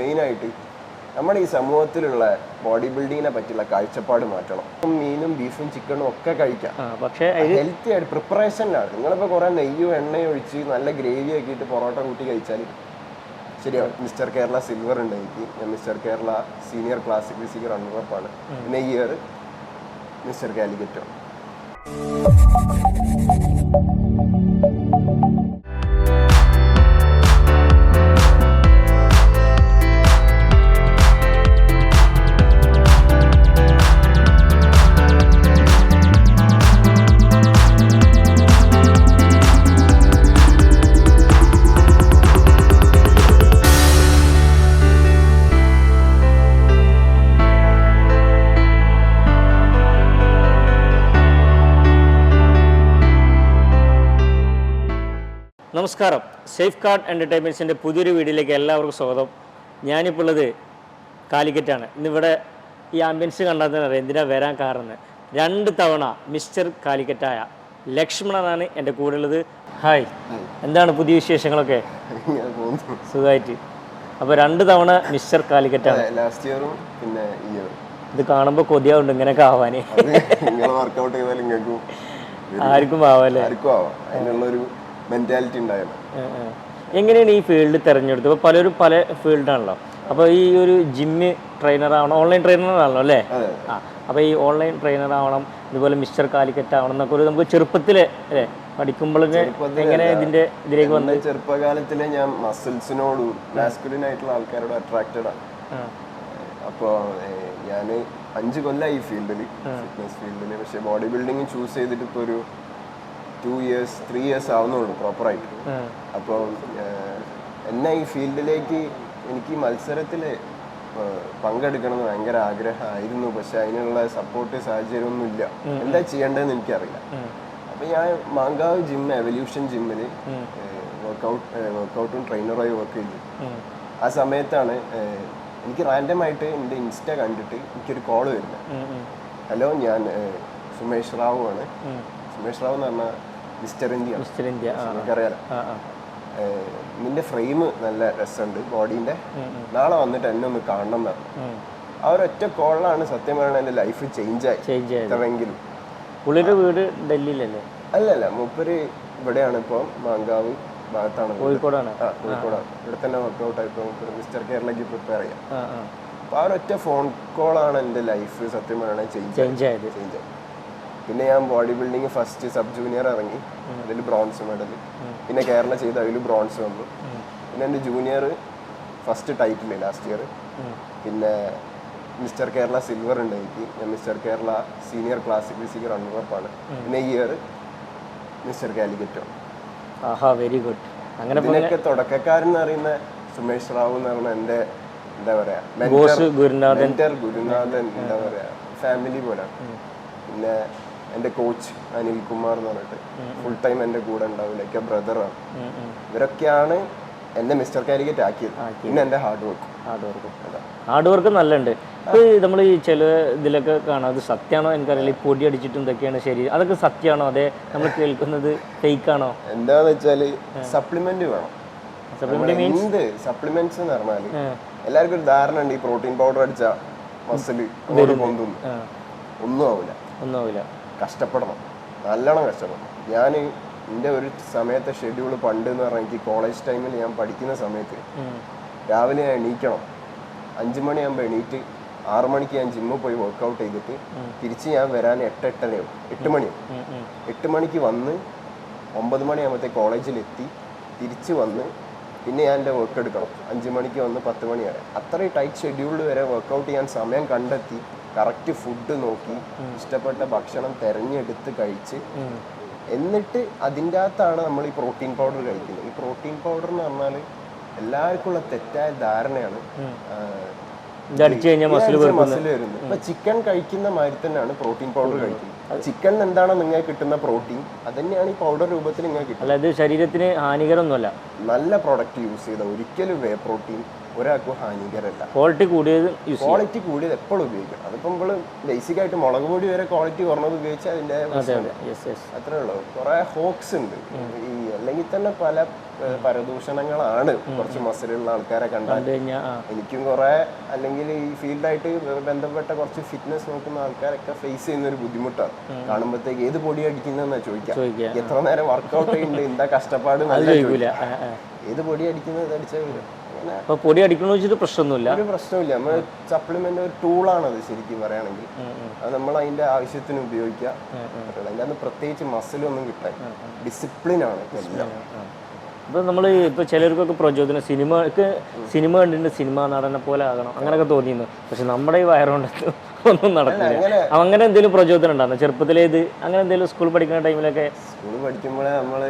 മെയിനായിട്ട് നമ്മുടെ ഈ സമൂഹത്തിലുള്ള ബോഡി ബിൽഡിങ്ങിനെ പറ്റിയുള്ള കാഴ്ചപ്പാട് മാറ്റണം. മീനും ബീഫും ചിക്കനും ഒക്കെ കഴിക്കാം. പക്ഷേ ഹെൽത്തി ആയിട്ട് പ്രിപ്പറേഷനിലാണ് നിങ്ങളിപ്പോൾ കുറേ നെയ്യോ എണ്ണയോ ഒഴിച്ച് നല്ല ഗ്രേവി ആക്കിയിട്ട് പൊറോട്ട കൂട്ടി കഴിച്ചാൽ ശരിയാണ് മിസ്റ്റർ കേരള സിൽവർ ഉണ്ട് എനിക്ക്. ഞാൻ Mr Kerala senior classic physical റണ്ണറപ്പാണ് പിന്നെ ഈ ഇയർ മിസ്റ്റർ കാലിക്കറ്റോ നമസ്കാരം. സേഫ് കാർഡ് എന്റർടൈൻമെന്റ്സിന്റെ പുതിയൊരു വീഡിയോയിലേക്ക് എല്ലാവർക്കും സ്വാഗതം. ഞാനിപ്പോൾ ഉള്ളത് കാലിക്കറ്റാണ്. ഇന്നിവിടെ ഈ ആംബിയൻസ് കണ്ടാൽ തന്നെ അറിയാം എന്തിനാണ് വരാൻ കാരണം. രണ്ട് തവണ മിസ്റ്റർ കാലിക്കറ്റായ ലക്ഷ്മണനാണ് എന്റെ കൂടെ ഉള്ളത്. ഹായ്. എന്താണ് പുതിയ വിശേഷങ്ങളൊക്കെ? സുഖമായിട്ട്. അപ്പോൾ രണ്ട് തവണ മിസ്റ്റർ കാലിക്കറ്റാണ്. ലാസ്റ്റ് ഇയറും പിന്നെ ഈ ഇയറും ഇത് കാണുമ്പോൾ കൊതിയാവുണ്ട് ഇങ്ങനെയൊക്കെ ആവാനേ. വർക്കൗട്ട് ചെയ്താൽ ആർക്കും ആവാല്ലേ? ആർക്കും ആവാം. അതിനുള്ളൊരു മെന്റാലിറ്റി ഉണ്ടായിരുന്നു ഏഹ്. എങ്ങനെയാണ് ഈ ഫീൽഡ് തിരഞ്ഞെടുത്തത്? ഇപ്പോൾ പലരും പല ഫീൽഡാണല്ലോ അപ്പോൾ ഈ ഒരു ജിമ്മ് ട്രെയിനർ ആവണം ഓൺലൈൻ ട്രെയിനർ ആണല്ലോ അല്ലേ? അപ്പൊ ആ അപ്പോൾ ഈ ഓൺലൈൻ ട്രെയിനർ ആവണം ഇതുപോലെ മിസ്റ്റർ കാലിക്കറ്റ് ആവണം എന്നൊക്കെ ഒരു നമുക്ക് ചെറുപ്പത്തിലെ അല്ലേ? പഠിക്കുമ്പോഴൊക്കെ എങ്ങനെ ഇതിന്റെ ഇതിലേക്ക് വന്ന് ചെറുപ്പകാലത്തിലെ ഞാൻ മസിൽസിനോടും മാസ്കുലിൻ ആയിട്ടുള്ള ആൾക്കാരോട് അട്രാക്റ്റഡ് ആണ് അപ്പോൾ ഞാൻ അഞ്ച് കൊല്ലമായി ഈ ഫീൽഡിൽ ഫിറ്റ്നസ് ഫീൽഡിൽ പക്ഷേ ബോഡി ബിൽഡിങ് ചൂസ് ചെയ്തിട്ട് ഇപ്പോൾ ഒരു ടു ഇയേഴ്സ് ത്രീ ഇയേഴ്സ് ആവുന്നുള്ളൂ പ്രോപ്പറായിട്ട് അപ്പോൾ എന്നെ ഈ ഫീൽഡിലേക്ക് എനിക്ക് മത്സരത്തിൽ പങ്കെടുക്കണമെന്ന് ഭയങ്കര ആഗ്രഹമായിരുന്നു. പക്ഷെ അതിനുള്ള സപ്പോർട്ട് സാഹചര്യമൊന്നുമില്ല. എന്താ ചെയ്യേണ്ടതെന്ന് എനിക്കറിയില്ല. അപ്പൊ ഞാൻ മാങ്കാവ് ജിം എവല്യൂഷൻ ജിമ്മിൽ വർക്കൗട്ട് വർക്കൗട്ടും ട്രെയിനറായി വർക്ക് ചെയ്തു. ആ സമയത്താണ് എനിക്ക് റാൻഡം ആയിട്ട് എന്റെ ഇൻസ്റ്റ കണ്ടിട്ട് എനിക്കൊരു കോൾ വരുന്നത്. ഹലോ ഞാൻ സുമേഷ് റാവു ആണ്. സുമേഷ് റാവു എന്ന് പറഞ്ഞാൽ മിസ്റ്റർ ഇന്ത്യ. മിസ്റ്റർ ഇന്ത്യ ആ നിന്റെ ഫ്രെയിം നല്ല രസമുണ്ട് ബോഡീന്റെ. നാളെ വന്നിട്ട് എന്നെ ഒന്ന് കാണണം എന്ന് പറഞ്ഞു. ഉം. ആ ഒരൊറ്റ കോളിലാണ് സത്യം പറയുന്നത് എന്റെ ലൈഫ് ചേഞ്ച് ആയി ചേഞ്ച് ഇത്രയെങ്കിലും. പുള്ളിയുടെ വീട് ഡൽഹിയിലല്ലേ? അല്ലല്ല മൂപ്പര് ഇവിടെയാണ് ഇപ്പോൾ മാങ്കാവ് ഭാഗത്താണ് കോഴിക്കോടാണ്. ആ കോഴിക്കോടാണ്. ഇവിടെ തന്നെ വർക്കൗട്ട് ആയിപ്പോൾ മിസ്റ്റർ കേരളയ്ക്ക് പ്രിപ്പയർ ചെയ്യാം. അപ്പോൾ ആ. ഒരൊറ്റ ഫോൺ കോളാണ് എന്റെ ലൈഫ് സത്യം പറയുന്നത് ചേഞ്ച് ചേഞ്ച് ആയത്. ചേഞ്ച് ആയി പിന്നെ ഞാൻ body building first sub junior ഇറങ്ങി. അതിൽ ബ്രോൺസ് മെഡൽ പിന്നെ കേരള ചെയ്ത് അതിൽ ബ്രോൺസ് വന്നു. പിന്നെ എന്റെ junior first title last year പിന്നെ മിസ്റ്റർ കേരള സിൽവർ ഉണ്ട് എനിക്ക്. ഞാൻ Mr Kerala senior classic physical റണ്ണറപ്പാണ് പിന്നെ ഈ ഇയർ മിസ്റ്റർ കാലിക്കറ്റോ ആഹാ വെരി ഗുഡ് അങ്ങനെ പിന്നെയൊക്കെ ഇതിനൊക്കെ തുടക്കക്കാരൻ എന്ന് പറയുന്ന സുമേഷ് റാവു എന്ന് പറയുന്ന എന്റെ എന്താ പറയാ മെന്റർ ഗുരുനാഥൻ. എന്താ പറയാ ഫാമിലി പോലെ പിന്നെ എന്റെ കോച്ച് അനിൽ കുമാർ എന്ന് പറഞ്ഞിട്ട് ഫുൾ ടൈം എന്റെ കൂടെ ഉണ്ടാവും ലൈക്ക് എ ബ്രദറാണ്. ഇവരൊക്കെയാണ് എന്നെ മിസ്റ്റർ കാലിക്കറ്റ് ആക്കിയത്. പിന്നെ എന്റെ hard work hard work hard work നല്ലുണ്ട്. ഇപ്പൊ നമ്മൾ ഈ ചില ഇതിലൊക്കെ കാണാം അത് സത്യമാണോ എനിക്കറിയില്ല. ഈ പൊടി അടിച്ചിട്ടും ഇതൊക്കെയാണ് ശരി. അതൊക്കെ സത്യമാണോ? അതെ നമ്മൾ കേൾക്കുന്നത് ആണോ? എന്താന്ന് വെച്ചാൽ സപ്ലിമെന്റ് വേണം. എന്ത് സപ്ലിമെന്റ്സ് എന്ന് പറഞ്ഞാൽ എല്ലാവർക്കും ഒരു ധാരണ ഉണ്ട് ഈ പ്രോട്ടീൻ പൗഡർ അടിച്ച മസിൽ ഒന്നും ആവില്ല ഒന്നുമില്ല കഷ്ടപ്പെടണം. നല്ലോണം കഷ്ടപ്പെടണം. ഞാൻ എന്റെ ഒരു സമയത്തെ ഷെഡ്യൂൾ പണ്ട് എന്ന് പറഞ്ഞാൽ എനിക്ക് കോളേജ് ടൈമിൽ ഞാൻ പഠിക്കുന്ന സമയത്ത് രാവിലെ ഞാൻ എണീക്കണം. അഞ്ച് മണിയാകുമ്പോൾ എണീറ്റ് ആറു മണിക്ക് ഞാൻ ജിമ്മിൽ പോയി വർക്കൗട്ട് ചെയ്തിട്ട് തിരിച്ച് ഞാൻ വരാൻ എട്ട് എട്ടരയാവും. എട്ട് മണിയാവും എട്ട് മണിക്ക് വന്ന് ഒമ്പത് മണിയാകുമ്പോഴത്തെ കോളേജിലെത്തി തിരിച്ച് വന്ന് പിന്നെ ഞാൻ എന്റെ വർക്ക് എടുക്കണം. അഞ്ച് മണിക്ക് വന്ന് പത്ത് മണി വരെ. അത്രയും ടൈറ്റ് ഷെഡ്യൂൾഡ് വരെ വർക്കൗട്ട് ചെയ്യാൻ സമയം കണ്ടെത്തി കറക്റ്റ് ഫുഡ് നോക്കി ഇഷ്ടപ്പെട്ട ഭക്ഷണം തിരഞ്ഞെടുത്ത് കഴിച്ച് എന്നിട്ട് അതിന്റെ അകത്താണ് നമ്മൾ ഈ പ്രോട്ടീൻ പൗഡർ കഴിക്കുന്നത്. ഈ പ്രോട്ടീൻ പൗഡർ എന്ന് പറഞ്ഞാൽ എല്ലാവർക്കും ഉള്ള തെറ്റായ ധാരണയാണ് ചിക്കൻ കഴിക്കുന്ന മാതിരി തന്നെയാണ് പ്രോട്ടീൻ പൗഡർ കഴിക്കുന്നത്. ചിക്കൻ എന്താണോ നിങ്ങൾ കിട്ടുന്ന പ്രോട്ടീൻ അത് തന്നെയാണ് ഈ പൗഡർ രൂപത്തിൽ നിങ്ങൾ കിട്ടുന്നത്. ശരീരത്തിന് ഹാനികരമൊന്നുമല്ല. നല്ല പ്രോഡക്റ്റ് യൂസ് ചെയ്ത ഒരിക്കലും വേ പ്രോട്ടീൻ ഒരാൾക്കും ഹാനികരമല്ല ക്വാളിറ്റി കൂടിയത് ക്വാളിറ്റി കൂടിയത് എപ്പോഴും ഉപയോഗിക്കണം. അതിപ്പോൾ നമ്മൾ ബേസിക് ആയിട്ട് മുളക് പൊടി വരെ ക്വാളിറ്റി കുറഞ്ഞത് ഉപയോഗിച്ചാൽ അതിന്റെ അതെ അതെ. യെസ് യെസ് അത്രേ ഉള്ളൂ. കുറെ ഹോക്സ് ഉണ്ട്. ഈ അല്ലെങ്കിൽ തന്നെ പല പരദൂഷണങ്ങളാണ് കുറച്ച് മസിലുള്ള ആൾക്കാരെ കണ്ടാൽ എനിക്കും കുറെ അല്ലെങ്കിൽ ഈ ഫീൽഡായിട്ട് ബന്ധപ്പെട്ട കുറച്ച് ഫിറ്റ്നസ് നോക്കുന്ന ആൾക്കാരൊക്കെ ഫേസ് ചെയ്യുന്ന ഒരു ബുദ്ധിമുട്ടാണ് കാണുമ്പോഴത്തേക്ക് ഏത് പൊടി അടിക്കുന്നതെന്നാ ചോദിക്കാം. എത്ര നേരം വർക്കൗട്ട് ഉണ്ട് എന്താ കഷ്ടപ്പാട് നല്ല. ഏത് പൊടി അടിക്കുന്നത് അടിച്ചാൽ വരും. അങ്ങനെ അപ്പൊ പൊടി അടിക്കണമെന്ന് വെച്ചിട്ട് പ്രശ്നമൊന്നുമില്ല. ഒരു പ്രശ്നമില്ല നമ്മൾ സപ്ലിമെന്റ് ഒരു ടൂളാണത് ശരിക്കും പറയുകയാണെങ്കിൽ. അത് നമ്മൾ അതിന്റെ ആവശ്യത്തിന് ഉപയോഗിക്കുക. അതിന്റെ അന്ന് പ്രത്യേകിച്ച് മസിലൊന്നും കിട്ടാൻ ഡിസിപ്ലിൻ ആണ് ഇപ്പൊ എല്ലാം. ഇപ്പൊ നമ്മൾ ഇപ്പൊ ചിലർക്കൊക്കെ പ്രചോദനം സിനിമക്ക് സിനിമ കണ്ടിട്ട് സിനിമ നടനെ പോലെ ആകണം. അങ്ങനെയൊക്കെ തോന്നിയിരുന്നു പക്ഷെ നമ്മുടെ ഈ വയറുകൊണ്ട് ഒന്നും നടക്കില്ല അങ്ങനെ എന്തെങ്കിലും പ്രചോദനം ഉണ്ടായിരുന്നു ചെറുപ്പത്തിലേത് അങ്ങനെ എന്തെങ്കിലും സ്കൂൾ പഠിക്കുന്ന ടൈമിലൊക്കെ സ്കൂൾ പഠിക്കുമ്പോഴേ നമ്മൾ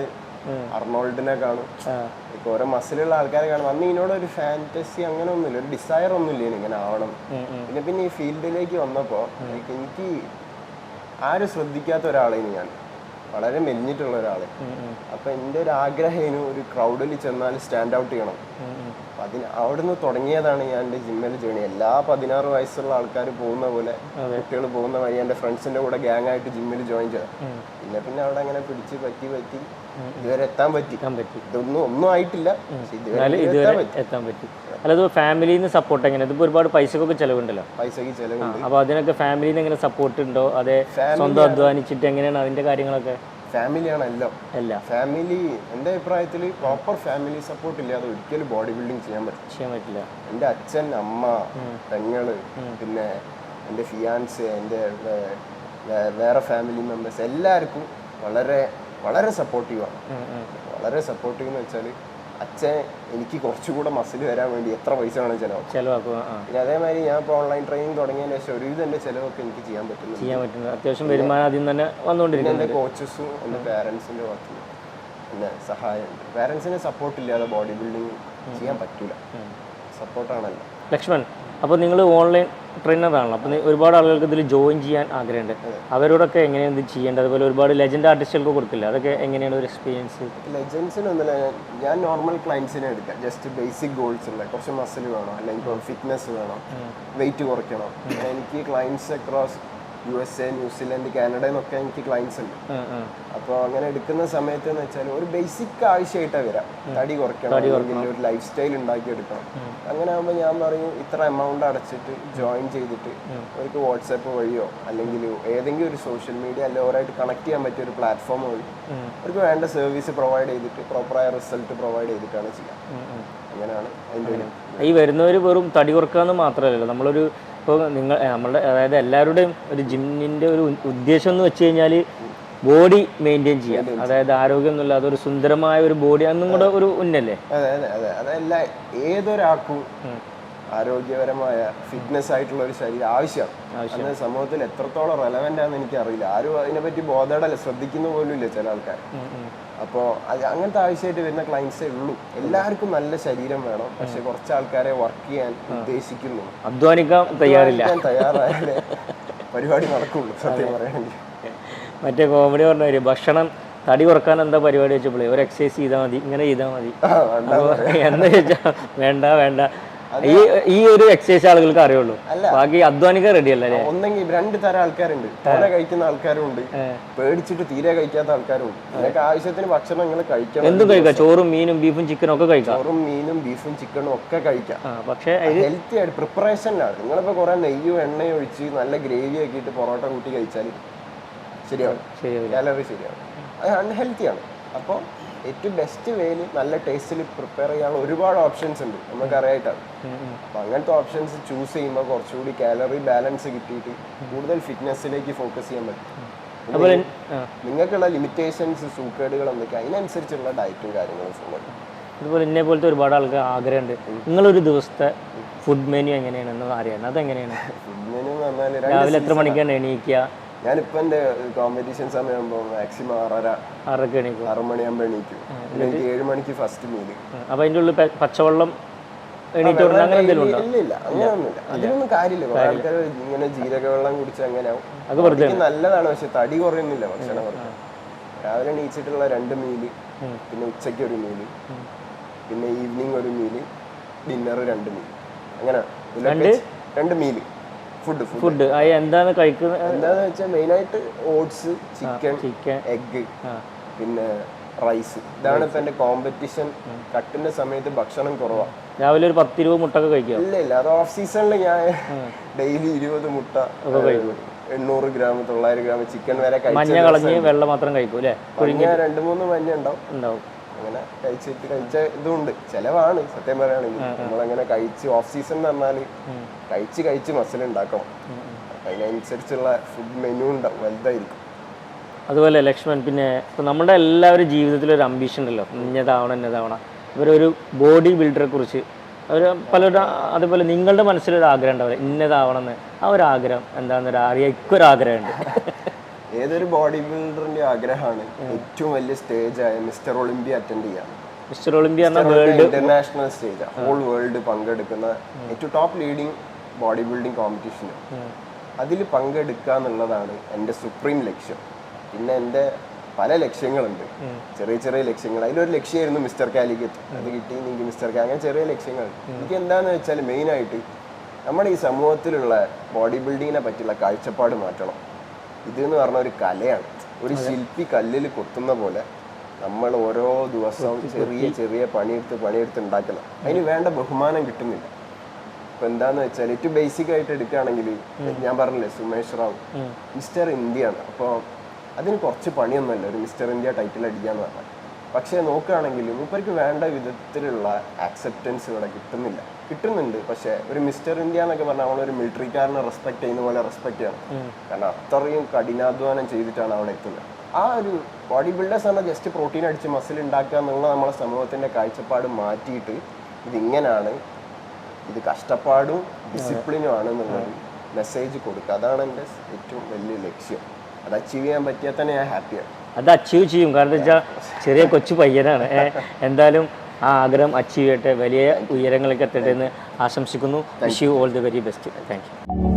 അർണോൾഡിനെ കാണും. ഇപ്പൊ ഓരോ മസിലുള്ള ആൾക്കാരെ കാണും. അന്ന് ഇതിനോട് ഒരു ഫാന്റസി അങ്ങനെ ഒന്നുമില്ല. ഒരു ഡിസയർ ഒന്നുമില്ല ഇങ്ങനെ ആവണം. പിന്നെ പിന്നെ ഈ ഫീൽഡിലേക്ക് വന്നപ്പോ എനിക്ക് ആരും ശ്രദ്ധിക്കാത്ത ഒരാളേന് ഞാൻ. വളരെ മെഞ്ഞിട്ടുള്ള ഒരാൾ. അപ്പൊ എന്റെ ഒരു ആഗ്രഹം ഒരു ക്രൗഡിൽ ചെന്നാൽ സ്റ്റാൻഡ് ഔട്ട് ചെയ്യണം. അതിന് അവിടുന്ന് തുടങ്ങിയതാണ് ഞാൻ എന്റെ ജിമ്മിൽ ജേണി എല്ലാ പതിനാറ് വയസ്സുള്ള ആൾക്കാർ പോകുന്ന പോലെ കുട്ടികൾ പോകുന്ന വഴി എന്റെ ഫ്രണ്ട്സിന്റെ കൂടെ ഗ്യാങ് ആയിട്ട് ജിമ്മിൽ ജോയിൻ ചെയ്തത്. പിന്നെ പിന്നെ അവിടെ അങ്ങനെ പിടിച്ച് പറ്റി പറ്റി ഇതുവരെ എത്താൻ പറ്റി. ഇതൊന്നും ഒന്നും ആയിട്ടില്ല. എത്താൻ പറ്റി. അല്ലാതെ ഫാമിലിയിൽ നിന്ന് സപ്പോർട്ട് എങ്ങനെ ഇതിപ്പോ ഒരുപാട് പൈസക്കൊക്കെ ചെലവുണ്ടല്ലോ. പൈസക്ക് ചെലവുണ്ട്. അപ്പൊ അതിനൊക്കെ ഫാമിലിയിൽ നിന്ന് എങ്ങനെ സപ്പോർട്ട് ഉണ്ടോ? അതെ സ്വന്തം അധ്വാനിച്ചിട്ട് എങ്ങനെയാണ് അതിന്റെ കാര്യങ്ങളൊക്കെ? ഫാമിലിയാണ് എല്ലാം. എല്ലാം. ഫാമിലി എന്റെ അഭിപ്രായത്തിൽ പ്രോപ്പർ ഫാമിലി സപ്പോർട്ട് ഇല്ലാതെ ഒരിക്കലും ബോഡി ബിൽഡിംഗ് ചെയ്യാൻ പറ്റും ചെയ്യാൻ പറ്റില്ല. എന്റെ അച്ഛൻ അമ്മ പെങ്ങൾ പിന്നെ എന്റെ ഫിയാൻസ് എന്റെ വേറെ ഫാമിലി മെമ്പേഴ്സ് എല്ലാവർക്കും വളരെ വളരെ സപ്പോർട്ടീവാണ്. വളരെ സപ്പോർട്ടീവ് എന്ന് വെച്ചാൽ അച്ഛൻ എനിക്ക് കുറച്ചുകൂടെ മസിൽ വരാൻ വേണ്ടി എത്ര പൈസ വേണം ചിലവ് ചിലവാക്കുക പിന്നെ അതേമാതിരി ഞാൻ ഇപ്പോൾ ഓൺലൈൻ ട്രെയിനിങ് തുടങ്ങിയതിന് ശേഷം ഒരുവിധം എന്റെ ചിലവൊക്കെ എനിക്ക് ചെയ്യാൻ പറ്റുന്നു ചെയ്യാൻ പറ്റുന്നു അത്യാവശ്യം വരുമാനം ആദ്യം തന്നെ പിന്നെ വന്നുകൊണ്ടിരിക്കുന്നത് എന്റെ കോച്ചസും എന്റെ പാരൻസിന്റെ ഭാഗത്തു നിന്ന് പിന്നെ സഹായമുണ്ട് പാരൻസിനെ സപ്പോർട്ട് ഇല്ലാതെ ബോഡി ബിൽഡിങ് ചെയ്യാൻ പറ്റൂല. സപ്പോർട്ടാണല്ലോ ലക്ഷ്മൺ അപ്പോൾ നിങ്ങൾ ഓൺലൈൻ ട്രെയിനറാണല്ലോ അപ്പോൾ ഒരുപാട് ആളുകൾക്ക് ഇതിൽ ജോയിൻ ചെയ്യാൻ ആഗ്രഹമുണ്ട്. അവരോടൊക്കെ എങ്ങനെയാണ് ഇത് ചെയ്യേണ്ടത്? അതുപോലെ ഒരുപാട് ലെജൻഡ് ആർട്ടിസ്റ്റുകൾക്ക് കൊടുക്കില്ല അതൊക്കെ എങ്ങനെയാണ് ഒരു എക്സ്പീരിയൻസ് ലെജൻസിനൊന്നുമില്ല ഞാൻ നോർമൽ ക്ലയൻസിനെ എടുക്കാം. ജസ്റ്റ് ബേസിക് ഗോൾസ് ഉള്ള കുറച്ച് മസിൽ വേണം അല്ലെങ്കിൽ ഫിറ്റ്നസ് വേണം വെയിറ്റ് കുറയ്ക്കണം. എനിക്ക് clients across U S A New Zealand Canada എന്നൊക്കെ എനിക്ക് ക്ലയൻസ് ഉണ്ട്. അപ്പോൾ അങ്ങനെ എടുക്കുന്ന സമയത്ത് എന്ന് വെച്ചാൽ ഒരു ബേസിക് ആവശ്യമായിട്ടാണ് വരാം. തടി കുറയ്ക്കണം അല്ലെങ്കിൽ ഒരു ലൈഫ് സ്റ്റൈൽ ഉണ്ടാക്കി എടുക്കണം. അങ്ങനെ ആകുമ്പോൾ ഞാൻ പറയും ഇത്ര എമൗണ്ട് അടച്ചിട്ട് ജോയിൻ ചെയ്തിട്ട് അവർക്ക് വാട്സാപ്പ് വഴിയോ അല്ലെങ്കിൽ ഏതെങ്കിലും ഒരു സോഷ്യൽ മീഡിയ അല്ലെങ്കിൽ അവരായിട്ട് കണക്ട് ചെയ്യാൻ പറ്റിയ ഒരു പ്ലാറ്റ്ഫോം വഴി അവർക്ക് വേണ്ട സർവീസ് പ്രൊവൈഡ് ചെയ്തിട്ട് പ്രോപ്പറായ റിസൾട്ട് പ്രൊവൈഡ് ചെയ്തിട്ടാണ് ചെയ്യുക അങ്ങനെയാണ് ഈ വരുന്നവർ വെറും തടി കുറക്കാന്ന് മാത്രമല്ലല്ലോ നമ്മളൊരു ഇപ്പോൾ നിങ്ങൾ നമ്മളുടെ അതായത് എല്ലാവരുടെയും ഒരു ജിമ്മിന്റെ ഒരു ഉദ്ദേശം എന്ന് വെച്ച് കഴിഞ്ഞാൽ ബോഡി മെയിന്റെയിൻ ചെയ്യാം. അതായത് ആരോഗ്യം എന്നുള്ള അതൊരു സുന്ദരമായ ഒരു ബോഡി അന്നും കൂടെ ഒരു ഉന്നല്ലേ? അതെ അതെ അതെ. അതല്ല ഏതൊരാൾക്കും ആരോഗ്യപരമായ ഫിറ്റ്നസ് ആയിട്ടുള്ള ഒരു ശരീരം ആവശ്യമാണ് അത് സമൂഹത്തിൽ എത്രത്തോളം റെലവെന്റ് ആണെന്ന് എനിക്കറിയില്ല. ആരും അതിനെപ്പറ്റി ബോധേടല്ല. ശ്രദ്ധിക്കുന്ന പോലും ഇല്ല ചില ആൾക്കാർ. അപ്പോൾ അത് അങ്ങനത്തെ ആവശ്യമായിട്ട് വരുന്ന ക്ലയൻസേ ഉള്ളൂ. എല്ലാവർക്കും നല്ല ശരീരം വേണം. പക്ഷെ കുറച്ച് ആൾക്കാരെ വർക്ക് ചെയ്യാൻ ഉദ്ദേശിക്കുന്നു. അധ്വാനിക്കാൻ തയ്യാറില്ല. തയ്യാറായാലേ പരിപാടി നടക്കുള്ളൂ സത്യം പറയുകയാണെങ്കിൽ മറ്റേ കോമഡി പറഞ്ഞ ഒരു ഭക്ഷണം തടി കുറയ്ക്കാൻ എന്താ പരിപാടി വെച്ചപ്പോഴേ ഒരു എക്സസൈസ് ചെയ്താൽ മതി ഇങ്ങനെ ചെയ്താൽ മതി. എന്താ ചോദിച്ചാൽ വേണ്ട വേണ്ട. ഈ ഈ ഒരു എക്സസൈസ് ആളുകൾക്ക് അറിയുള്ളൂ. ബാക്കി അധ്വാനിക്കാൻ റെഡി അല്ല? ഒന്നെങ്കിൽ രണ്ട് തരം ആൾക്കാരുണ്ട്. തോനെ കഴിക്കുന്ന ആൾക്കാരുണ്ട് പേടിച്ചിട്ട് തീരെ കഴിക്കാത്ത ആൾക്കാരും ഉണ്ട് നിങ്ങൾക്ക് ആവശ്യത്തിന് ഭക്ഷണം നിങ്ങൾ കഴിക്കണം എന്തും കഴിക്കാം. ചോറും മീനും ബീഫും ചിക്കനും ഒക്കെ കഴിക്കാം. ചോറും മീനും ബീഫും ചിക്കനും ഒക്കെ കഴിക്കാം. പക്ഷെ ഹെൽത്തി ആയിട്ട് പ്രിപ്പറേഷനിലാണ് നിങ്ങളിപ്പോ കുറെ നെയ്യും എണ്ണയും ഒഴിച്ച് നല്ല ഗ്രേവി ആക്കിയിട്ട് പൊറോട്ട കൂട്ടി കഴിച്ചാൽ ശരിയാവും. ശരിയാവില്ല. കാലറി ശരിയാവും. അത് അൺഹെൽത്തിയാണ് അപ്പോൾ ഏറ്റവും ബെസ്റ്റ് വേയിൽ നല്ല ടേസ്റ്റിൽ പ്രിപ്പയർ ചെയ്യാനുള്ള ഒരുപാട് ഓപ്ഷൻസ് ഉണ്ട്. നമുക്ക് അറിയായിട്ടാണ് അപ്പോൾ അങ്ങനത്തെ ഓപ്ഷൻസ് ചൂസ് ചെയ്യുമ്പോൾ കുറച്ചുകൂടി കാലറി ബാലൻസ് കിട്ടിയിട്ട് കൂടുതൽ ഫിറ്റ്നസ്സിലേക്ക് ഫോക്കസ് ചെയ്യാൻ പറ്റും. നിങ്ങൾക്കുള്ള ലിമിറ്റേഷൻസ് സൂക്കേടുകൾ എന്തൊക്കെ അതിനനുസരിച്ചുള്ള ഡയറ്റും കാര്യങ്ങളും follow ഇതുപോലെ എന്നെ പോലത്തെ ഒരുപാട് ആൾക്ക് ആഗ്രഹമുണ്ട്. നിങ്ങളൊരു ദിവസത്തെ ഫുഡ് മെനു എങ്ങനെയാണെന്ന് അറിയാൻ അതെങ്ങനെയാണ്? ഫുഡ് മെനു രാവിലെ എത്ര മണിക്കാണ് എണീക്കുക? ഞാനിപ്പോൾ എന്റെ കോമ്പറ്റീഷൻ സമയമാകുമ്പോ മാക്സിമം ആറര ആറൊക്കെ എണീക്കുക ആറ് മണിയാകുമ്പോൾ എണീക്കും. എനിക്ക് ഏഴ് മണിക്ക് ഫസ്റ്റ് മീൽ അപ്പൊ അതിന്റെ ഉള്ളിൽ പച്ചവെള്ളം എണീറ്റ് ഉടനെ അങ്ങനെ എന്തെങ്കിലും ഉണ്ടോ? ഇല്ല ഇല്ല അങ്ങനെയൊന്നുമില്ല അതിനൊന്നും കാര്യമില്ല. കുറെ ആൾക്കാർ ഇങ്ങനെ ജീരക വെള്ളം കുടിച്ച് അങ്ങനെ ആവും. നല്ലതാണ് പക്ഷെ തടി കുറയുന്നില്ല ഭക്ഷണം രാവിലെ എണീച്ചിട്ടുള്ള രണ്ട് മീൽ പിന്നെ ഉച്ചയ്ക്ക് ഒരു മീൽ പിന്നെ ഈവനിങ് ഒരു മീൽ ഡിന്നർ രണ്ട് മീൽ അങ്ങനെ? രണ്ട്? മീൽ ഫുഡ് ഫുഡ് അത് എന്താണ് കഴിക്കുന്നത് എന്താന്ന് വെച്ചാൽ മെയിനായിട്ട് ഓട്സ് ചിക്കൻ ചിക്കൻ. എഗ്ഗ് പിന്നെ റൈസ്. ഇതാണ് ഇപ്പൊ എന്റെ കോമ്പറ്റീഷൻ. കട്ടിന്റെ സമയത്ത് ഭക്ഷണം കുറവാണ് രാവിലെ ഒരു പത്തിരുപത് മുട്ടൊക്കെ കഴിക്കാം ഇല്ല ഇല്ല. അത് ഓഫ് സീസണിൽ ഞാൻ ഡെയിലി ഇരുപത് മുട്ട എണ്ണൂറ് ഗ്രാം തൊള്ളായിരം ഗ്രാം ചിക്കൻ വരെ മഞ്ഞ കളഞ്ഞ് വെള്ളം മാത്രം കഴിക്കും അല്ലേ? മഞ്ഞ രണ്ട് മൂന്ന് മഞ്ഞ ഉണ്ടാവും. ഉണ്ടാവും. അങ്ങനെ കഴിച്ചിട്ട് കഴിച്ച ഇതുണ്ട്. ചെലവാണ് സത്യം പറയുകയാണെങ്കിൽ നമ്മളങ്ങനെ കഴിച്ച് ഓഫ് സീസൺ എന്ന് പറഞ്ഞാൽ കഴിച്ച് കഴിച്ച് മസിൽ ഉണ്ടാക്കണം അതിനനുസരിച്ചുള്ള ഫുഡ് മെനു ഉണ്ടാവും വലുതായിരിക്കും. അതുപോലെ ലക്ഷ്മൺ പിന്നെ നമ്മുടെ എല്ലാവരും ജീവിതത്തിൽ ഒരു അംബീഷൻ ഉണ്ടല്ലോ ഇന്നതാവണം ഇന്നതാവണം. ഇവരൊരു ബോഡി ബിൽഡറെ കുറിച്ച്. അവർ പലരും അതുപോലെ നിങ്ങളുടെ മനസ്സിലൊരു ആഗ്രഹം ഉണ്ടാവില്ല ഇന്നതാവണം എന്ന്. ആ ഒരു ആഗ്രഹം എന്താണെന്നൊരു അറിയാം ഇക്കൊരാഗ്രഹമുണ്ട് ഏതൊരു ബോഡി ബിൽഡറിന്റെ ആഗ്രഹമാണ് ഏറ്റവും വലിയ സ്റ്റേജ് ആയ മിസ്റ്റർ ഒളിമ്പിയ അറ്റൻഡ് ചെയ്യാൻ? Mr Olympia international stage whole world പങ്കെടുക്കുന്ന ഏറ്റവും top leading body building competition അതിൽ പങ്കെടുക്കുക എന്നുള്ളതാണ് എന്റെ സുപ്രീം ലക്ഷ്യം. പിന്നെ എന്റെ പല ലക്ഷ്യങ്ങളുണ്ട്. ചെറിയ ചെറിയ ലക്ഷ്യങ്ങൾ. അതിലൊരു ലക്ഷ്യമായിരുന്നു മിസ്റ്റർ കാലിക്കറ്റ് അത് കിട്ടി എനിക്ക് മിസ്റ്റർ കാ അങ്ങനെ ചെറിയ ലക്ഷ്യങ്ങൾ. എനിക്ക് എന്താന്ന് വെച്ചാൽ മെയിനായിട്ട് നമ്മുടെ ഈ സമൂഹത്തിലുള്ള ബോഡി ബിൽഡിങ്ങിനെ പറ്റിയുള്ള കാഴ്ചപ്പാട് മാറ്റണം. ഇത് എന്ന് പറഞ്ഞ ഒരു കലയാണ്. ഒരു ശില്പി കല്ലിൽ കൊത്തുന്ന പോലെ നമ്മൾ ഓരോ ദിവസവും ചെറിയ ചെറിയ പണിയെടുത്ത് പണിയെടുത്ത് ഉണ്ടാക്കണം. അതിന് വേണ്ട ബഹുമാനം കിട്ടുന്നില്ല. ഇപ്പൊ എന്താന്ന് വെച്ചാൽ ഏറ്റവും ബേസിക് ആയിട്ട് എടുക്കുകയാണെങ്കിൽ ഞാൻ പറഞ്ഞില്ലേ സുമേഷ് റാവു. മിസ്റ്റർ ഇന്ത്യ ആണ് അപ്പോൾ അതിന് കുറച്ച് പണിയൊന്നുമല്ല. ഒരു മിസ്റ്റർ ഇന്ത്യ ടൈറ്റിൽ അടിക്കാന്ന് പറഞ്ഞാൽ പക്ഷേ നോക്കുകയാണെങ്കിൽ മൂപ്പർക്ക് വേണ്ട വിധത്തിലുള്ള ആക്സെപ്റ്റൻസ് ഇവിടെ കിട്ടുന്നില്ല. കിട്ടുന്നുണ്ട് പക്ഷേ ഒരു മിസ്റ്റർ ഇന്ത്യ എന്നൊക്കെ പറഞ്ഞാൽ നമ്മളൊരു മിലിറ്ററിക്കാരനെ റെസ്പെക്ട് ചെയ്യുന്ന പോലെ റെസ്പെക്ട് ചെയ്യണം. കാരണം അത്രയും കഠിനാധ്വാനം ചെയ്തിട്ടാണ് അവിടെ എത്തുന്നത്. ആ ഒരു ബോഡി ബിൽഡേഴ്സ് പറഞ്ഞാൽ ജസ്റ്റ് പ്രോട്ടീൻ അടിച്ച് മസിൽ ഉണ്ടാക്കുക എന്നുള്ള നമ്മളെ സമൂഹത്തിന്റെ കാഴ്ചപ്പാട് മാറ്റിയിട്ട് ഇതിങ്ങനെയാണ് ഇത് കഷ്ടപ്പാടും ഡിസിപ്ലിനും ആണ് എന്നുള്ളൊരു മെസ്സേജ് കൊടുക്കുക. അതാണ് എന്റെ ഏറ്റവും വലിയ ലക്ഷ്യം. അത് അച്ചീവ് ചെയ്യാൻ പറ്റിയാൽ തന്നെ ഞാൻ ഹാപ്പിയാണ് അത് അച്ചീവ് ചെയ്യും. കാരണം എന്താ വെച്ചാൽ ചെറിയ കൊച്ചു പയ്യനാണ്. എന്തായാലും ആ ആഗ്രഹം അച്ചീവ് ചെയ്യട്ടെ. വലിയ ഉയരങ്ങളിലേക്ക് എത്തട്ടെ എന്ന് ആശംസിക്കുന്നു. Wish you all the very best thank you